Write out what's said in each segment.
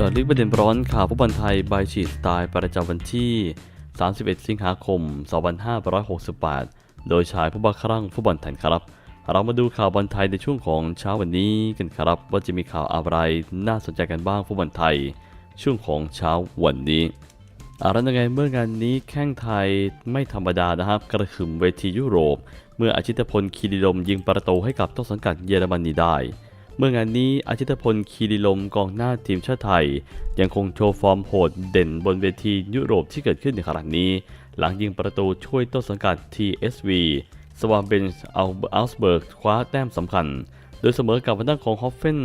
จอดลึกประเด็นร้อนข่าวฟุตบอลไทยบายชีสไตล์ประจำวันที่ 31 สิงหาคม 2568 โดยชายผู้บังครั่งฟุตบอลไทยครับ เรามาดูข่าวบอลไทยในช่วงของเช้าวันนี้กันครับ ว่าจะมีข่าวอะไรน่าสนใจกันบ้างฟุตบอลไทย ช่วงของเช้าวันนี้อารันยังไงเมื่องานนี้แข้งไทยไม่ธรรมดานะครับ กระหึ่มเวทียุโรป เมื่ออาชิตพลคีรีลมยิงประตูให้กับต้นสังกัดเยอรมนีได้ เมื่องานนี้อาชิตพลคีรีลมกองหน้าทีมชาติไทย ยังคงโชว์ฟอร์มโหดเด่นบนเวทียุโรปที่เกิดขึ้นในครั้งนี้ หลังยิงประตูช่วยต้นสังกัด TSV สวาเบนอัลอัลสเบิร์กคว้าแต้มสำคัญ โดยเสมอกับวันด้านของฮอฟเฟน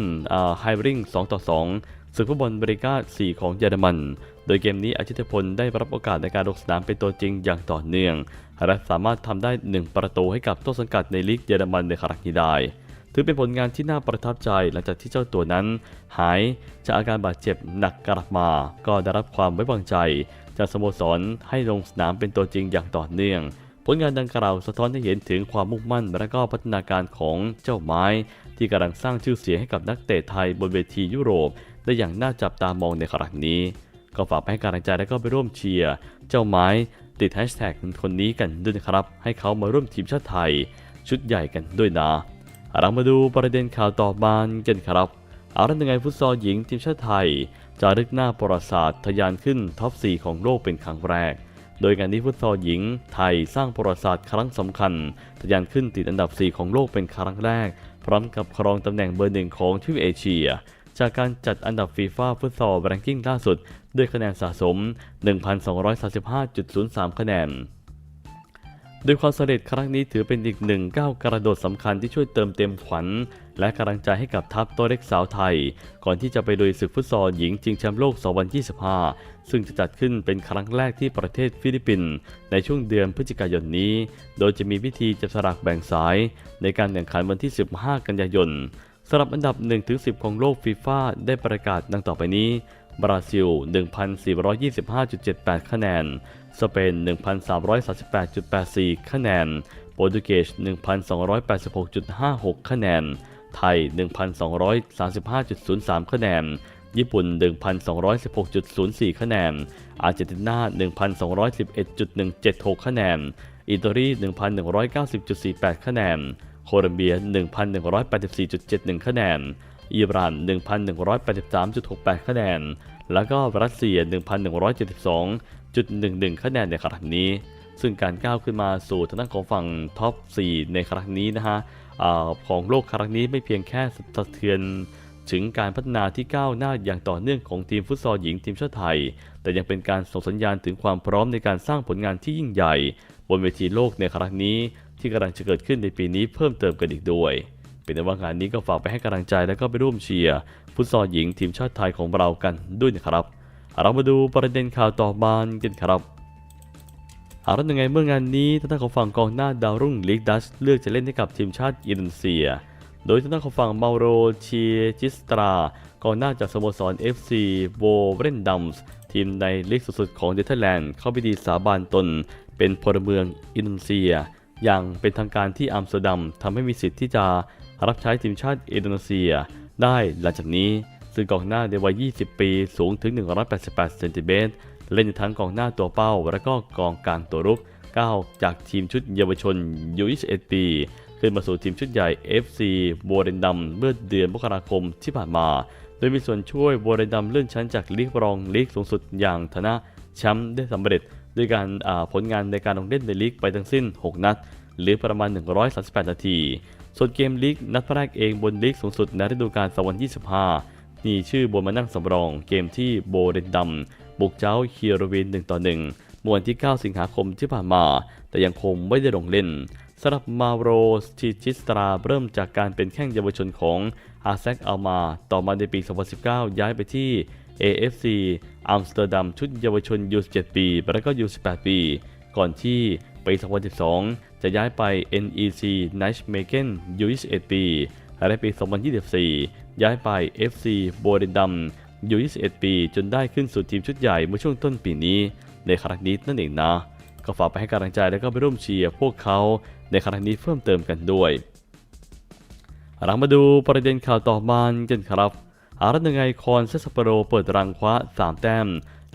ไฮบริง2ต่อ2ศึกฟุตบอลบริกา4 ของเยอรมัน โดยเกมนี้อาชิตพลได้รับโอกาสในการลงสนามเป็นตัวจริงอย่างต่อเนื่องและสามารถทำได้ 1 ประตูให้กับต้นสังกัดในลีกเยอรมันในครั้งนี้ได้ ถือเป็นผลงานที่น่าประทับใจหลังจากที่เจ้าตัวนั้น หายจากอาการบาดเจ็บหนักกลับมา ก็ได้รับความไว้วางใจ จากสโมสรให้ลงสนามเป็นตัวจริงอย่างต่อเนื่อง ผลงานดังกล่าวสะท้อนให้เห็นถึงความมุ่งมั่น และก็พัฒนาการของเจ้าไม้ ที่กำลังสร้างชื่อเสียงให้กับนักเตะไทยบนเวทียุโรป ได้อย่างน่าจับตามองในครั้งนี้ ก็ฝากไปให้กำลังใจและก็ไปร่วมเชียร์เจ้าไม้ติดแฮชแท็กคนนี้กันด้วยนะครับ ให้เขามาร่วมทีมชาติไทย ชุดใหญ่กันด้วยนะ เรามาดูประเด็นข่าวต่อมากันครับเอาละยังไงฟุตซอลหญิงทีมชาติไทย จะรึกหน้าประวัติศาสตร์ทะยานขึ้นท็อป 4 ของโลกเป็นครั้งแรก โดยการนี้ฟุตซอลหญิงไทยสร้างประวัติศาสตร์ครั้งสำคัญทะยานขึ้นติดอันดับ 4 ของโลกเป็นครั้งแรก พร้อมกับครองตำแหน่งเบอร์หนึ่งของทวีปเอเชีย จากการจัดอันดับฟีฟ่าฟุตซอลแรงกิ้งล่าสุด ด้วยคะแนนสะสม 1,235.03 คะแนน โดยความสำเร็จครั้งนี้ถือเป็นอีกหนึ่งก้าวกระโดดสำคัญที่ช่วยเติมเต็มขวัญ และกำลังใจให้กับทัพตัวเล็กสาวไทย ก่อนที่จะไปลุยศึกฟุตซอลหญิงชิงแชมป์โลก 2025 ซึ่งจะจัดขึ้นเป็นครั้งแรกที่ประเทศฟิลิปปินส์ในช่วงเดือนพฤศจิกายนนี้ โดยจะมีพิธีจับสลากแบ่งสาย ในการแข่งขันวันที่ 15 กันยายนสำหรับอันดับ 1-10 ของโลกฟีฟ่าได้ประกาศดังต่อไปนี้ บราซิล 1,425.78 คะแนน สเปน 1,338.84 คะแนน โปรตุเกส 1,286.56 คะแนน ไทย 1,235.03 คะแนน ญี่ปุ่น 1,216.04 คะแนน อาร์เจนตินา 1,211.176 คะแนน อิตาลี 1,190.48 คะแนน โคลอมเบีย 1,184.71 คะแนน อิหร่าน 1,183.68 คะแนน แล้วก็รัสเซีย 1,172.11 คะแนนในครั้งนี้ ซึ่งการก้าวขึ้นมาสู่ทางด้านของฝั่งท็อป 4 ในครั้งนี้นะฮะอของโลกครั้งนี้ไม่เพียงแค่สะเทือนถึงการพัฒนาที่ก้าวหน้าอย่างต่อเนื่องของทีมฟุตซอลหญิงทีมชาติไทย แต่ยังเป็นการส่งสัญญาณถึงความพร้อมในการสร้างผลงานที่ยิ่งใหญ่ บนเวทีโลกในครั้งนี้ที่กำลังจะเกิดขึ้นในปีนี้เพิ่มเติมกันอีกด้วย เป็นในว่างานนี้ก็ฝากไปให้กำลังใจและก็ไปร่วมเชียร์ฟุตซอลหญิงทีมชาติไทยของเรากันด้วยนะครับ เรามาดูประเด็นข่าวต่อมากันครับอาละยังไงเมื่องานนี้ทางด้านของฝั่งกองหน้าดาวรุ่งลีกดัชเลือกจะเล่นให้กับทีมชาติอินโดนีเซีย โดยทางด้านของฝั่งเมาโรเชียจิสตรากองหน้าจากสโมสร FC โวเรนดัมส์ทีมในลีกสุดๆของเนเธอร์แลนด์เข้าพิธีสาบานตน เป็นพลเมืองอินโดนีเซีย อย่างเป็นทางการที่อัมสเตอร์ดัมทำให้มีสิทธิ์ที่จะ รับใช้ทีมชาติอินโดนีเซีย ได้หลังจากนี้ ซึ่งกองหน้าในวัย 20 ปีสูงถึง 188 เซนติเมตรเล่นทั้งกองหน้าตัวเป้า และก็กองกลางตัวรุกก้าวจากทีมชุดเยาวชนยู21ปี ขึ้นมาสู่ทีมชุดใหญ่ FC โบเรนดัมเมื่อเดือนมกราคมที่ผ่านมา โดยมีส่วนช่วยโบเรนดัมเลื่อนชั้นจากลีกรองลีกสูงสุดอย่างทนะแชมป์ได้สำเร็จ ด้วยการผลงานในการลงเล่นในลีกไปทั้งสิ้น 6 นัด หรือประมาณ 138 นาที ส่วนเกมลีกนัดแรกเองบนลีกสูงสุดในฤดูกาล2025มีชื่อบนมานั่งสำรอง เกมที่โบเรนดัมบุกเจ้าเฮียรวิน1ต่อ1เมื่อวันที่ 9 สิงหาคมที่ผ่านมา แต่ยังคงไม่ได้ลงเล่นสำหรับมาโรชิจิสตราเริ่มจากการเป็นแข้งเยาวชนของอาแซกอัลมา ต่อมาในปี 2019 ย้ายไปที่ AFC อัมสเตอร์ดัมชุดเยาวชน U17 ปี และก็ U18 ปี ก่อนที่ปี 2012 จะย้ายไป NEC Nijmegen U21 ปี และปี 2024 ย้ายไป FC โบเรนดัม U21 ปี จนได้ขึ้นสู่ทีมชุดใหญ่เมื่อช่วงต้นปีนี้ ในครั้งนี้นั่นเองนะ ก็ฝากไปให้กำลังใจและก็ไปร่วมเชียร์พวกเขาในครั้งนี้เพิ่มเติมกันด้วยเรามาดูประเด็นข่าวต่อมากันครับอารัตยังไงคอนเซสเปโรเปิดรังคว้า 3 แต้ม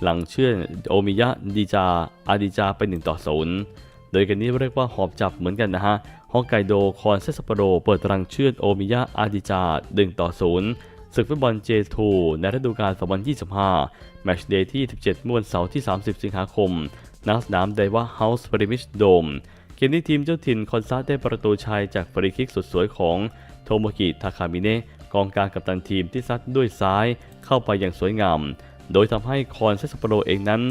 หลังเชื่อโอมิยะดีจาอาดิจาไป1ต่อ0 โดยกันนี้เรียกว่าหอบจับเหมือนกันนะฮะฮอกไกโดคอนเซสปโรเปิดตรังเชื่อนโอมิยะอาดิจา1ต่อ0ศึกฟุตบอล J2 ในฤดูกาล 2025 แมตช์เดย์ที่ 17เมื่อวันเสาร์ที่ 30 สิงหาคมณสนามไดว่าเฮาส์ปริมิชโดมเกมนี้ทีมเจ้าถิ่นคอนซาได้ประตูชัยจากฟรีคิกสุดสวยของโทโมกิทาคามิเนะกองกลางกัปตันทีมที่ซัดด้วยซ้ายเข้าไปอย่างสวยงาม โดยทำให้คอนเซสปโรเองนั้น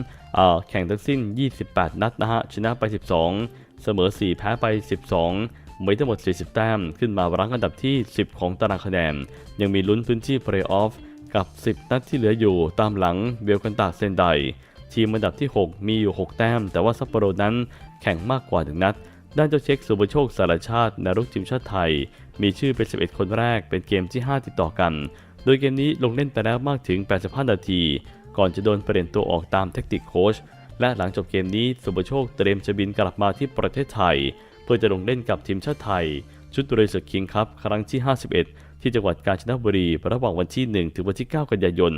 แข่งทั้งสิ้น 28 นัดนะฮะ ชนะไป 12 เสมอ 4 แพ้ไป 12มีทั้งหมด 40 แต้ม ขึ้นมารั้งอันดับที่ 10 ของตารางคะแนน ยังมีลุ้นพื้นที่เพลย์ออฟกับ 10 นัดที่เหลืออยู่ตามหลังเบลกันตาเซนได ทีมอันดับที่ 6 มีอยู่ 6 แต้ม แต่ว่าซัปโปโรนั้นแข่งมากกว่า 1 นัด ด้านเจ้าเช็คสุบโชคสารชาตินารุกทีมชาติไทย มีชื่อเป็น 11 คนแรกเป็นเกมที่ 5 ติดต่อกัน โดยเกมนี้ลงเล่นไปแล้วมากถึง 85 นาที ก่อนจะโดนเปลี่ยนตัวออกตามแทคติกโค้ชและหลังจบเกมนี้สุบโชคเตรียมจะบินกลับมาที่ประเทศไทย เพื่อจะลงเล่นกับทีมชาติไทย ชุดบริสุทธิ์คิงคัพครั้งที่ 51 ที่จังหวัดกาญจนบุรีระหว่างวันที่ 1 ถึงวันที่ 9 กันยายน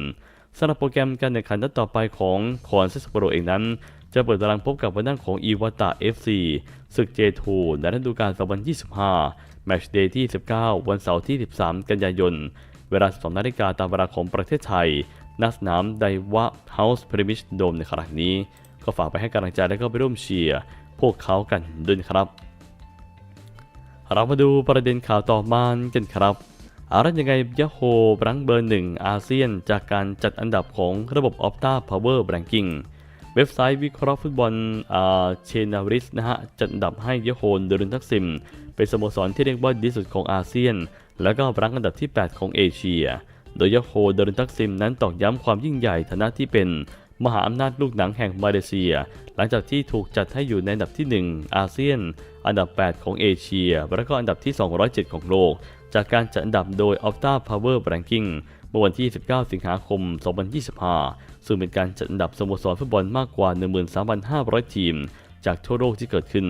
สำหรับโปรแกรมการแข่งขันนัดต่อไปของคอนเซสโปโรเองนั้น จะเปิดตารางพบกับวันนั่งของอีวาตา FC ศึก J2 ในฤดูกาล2025 แมตช์เดย์ที่ 19 วันเสาร์ที่ 13 กันยายน เวลา 12นาฬิกาตามเวลาของประเทศไทย ณสนามไดวะเฮาส์พรีมิชโดมในครั้งนี้ ก็ฝากไปให้กำลังใจและก็ไปร่วมเชียร์พวกเขากันด้วยครับ เรามาดูประเด็นข่าวต่อมากันครับอารันยังไงยะโฮรังเบอร์หนึ่งอาเซียน จากการจัดอันดับของระบบ Opta Power Ranking เว็บไซต์วิเคราะห์ฟุตบอลเชนาริสนะฮะจัดอันดับให้ยะโฮนเดรุนทักซิม เป็นสโมสรที่เรียกว่าดีสุดของอาเซียน แล้วก็รังอันดับที่ 8 ของเอเชีย โดยยะโฮเดรุนทักซิมนั้นตอกย้ำความยิ่งใหญ่ฐานะที่เป็นมหาอำนาจลูกหนังแห่งมาเลเซีย หลังจากที่ถูกจัดให้อยู่ในอันดับที่ 1 อาเซียน อันดับ 8 ของเอเชีย และก็อันดับที่ 207 ของโลก จากการจัดอันดับโดย Opta Power Ranking เมื่อวันที่ 19 สิงหาคม 2025 ซึ่งเป็นการจัดอันดับสโมสรฟุตบอลมากกว่า 13,500 ทีม จากทั่วโลกที่เกิดขึ้น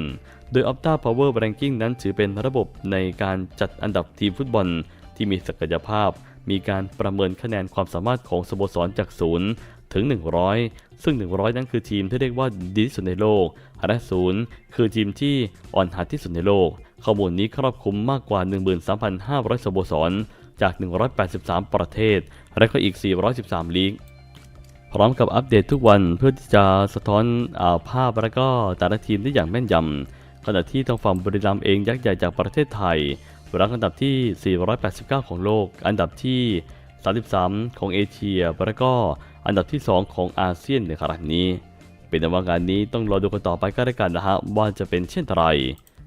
โดย Opta Power Ranking นั้นถือเป็นระบบในการจัดอันดับทีมฟุตบอลที่มีศักยภาพ มีการประเมินคะแนนความสามารถของสโมสรจากศูนย์ถึง 100 ซึ่ง 100 นั้นคือทีมที่เรียกว่าดีที่สุดในโลก และศูนย์คือทีมที่อ่อนหัดที่สุดในโลก ข้อมูลนี้ครอบคลุมมากกว่า 13,500 สโมสร จาก 183 ประเทศ และก็อีก 413 ลีก พร้อมกับอัปเดตทุกวันเพื่อที่จะสะท้อนอาภาพและก็แต่ละทีมได้อย่างแม่นยำขณะที่ทางฝั่งบริรัมเองยักษ์ใหญ่จากประเทศไทย รังอันดับที่ 489 ของโลก อันดับที่ 33 ของเอเชีย และก็อันดับที่ 2 ของอาเซียนในครั้งนี้ เป็นแต่ว่างานนี้ต้องรอดูกันต่อไปก็ได้กันนะฮะว่าจะเป็นเช่นไร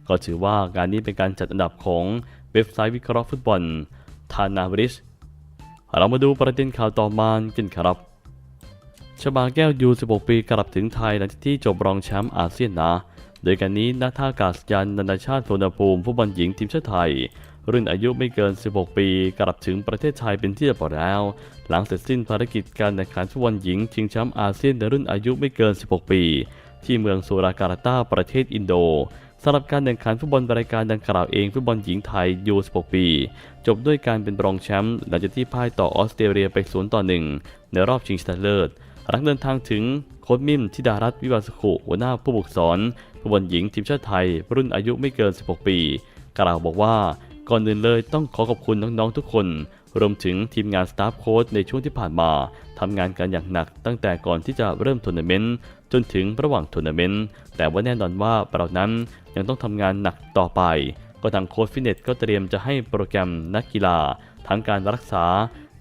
ก็ถือว่างานนี้เป็นการจัดอันดับของเว็บไซต์วิเคราะห์ฟุตบอลทานาบริชเรามาดูประเด็นข่าวต่อมากันครับชบาแก้วยู 16 ปีกลับถึงไทยหลังจากที่จบรองแชมป์อาเซียนนะ โดยการนี้นักท่าอากาศยานนานาชาติโุนภูมิฟุตบอลหญิงทีมชาติไทย รุ่นอายุไม่เกิน 16 ปีกลับถึงประเทศไทยเป็นที่เรียบร้อยแล้ว หลังเสร็จสิ้นภารกิจการแข่งขันฟุตบอลหญิงชิงแชมป์อาเซียนในรุ่นอายุไม่เกิน 16 ปี ที่เมืองสุราการตาประเทศอินโดสำหรับการแข่งขันฟุตบอลรายการดังกล่าวเองฟุตบอลหญิงไทยยู16 ปี จบด้วยการเป็นรองแชมป์หลังจากที่พ่ายต่อออสเตรเลียไป 0 ต่อ 1 ในรอบชิงชนะเลิศ หลังเดินทางถึงโค้ชมิมทิดารัตน์วิวาสขุหัวหน้าผู้ฝึกสอนฟุตบอลหญิงทีมชาติไทย รุ่นอายุไม่เกิน 16 ปี กล่าวบอกว่าก่อนอื่นเลยต้องขอขอบคุณน้องๆทุกคน รวมถึงทีมงานสตาฟโค้ชในช่วงที่ผ่านมาทำงานกันอย่างหนักตั้งแต่ก่อนที่จะเริ่มทัวร์นาเมนต์จนถึงระหว่างทัวร์นาเมนต์แต่ว่าแน่นอนว่าเรานั้นยังต้องทำงานหนักต่อไป ก็ทางโค้ชฟิตเนสก็เตรียมจะให้โปรแกรมนักกีฬาทั้งการรักษา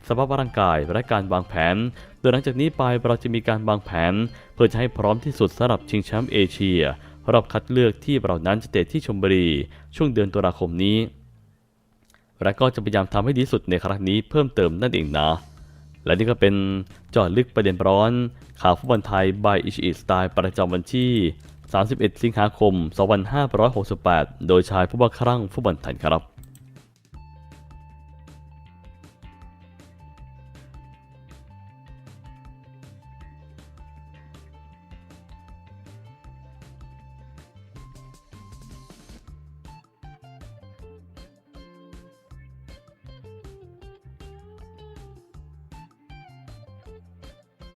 สภาพร่างกายและการวางแผน โดยหลังจากนี้ไปเราจะมีการวางแผน เพื่อจะให้พร้อมที่สุดสำหรับชิงแชมป์เอเชียรอบคัดเลือกที่เรานั้นจะเตะที่ชมบุรี ช่วงเดือนตุลาคมนี้ และก็จะพยายามทำให้ดีสุดในครั้งนี้เพิ่มเติมนั่นเองนะ และนี่ก็เป็นจอดลึกประเด็นร้อน ข่าวฟุตบอลไทย by อิชิอิสไตล์ประจำวันที่ 31 สิงหาคม 2568 โดยชายผู้บังครั่งฟุตบอลไทยครับ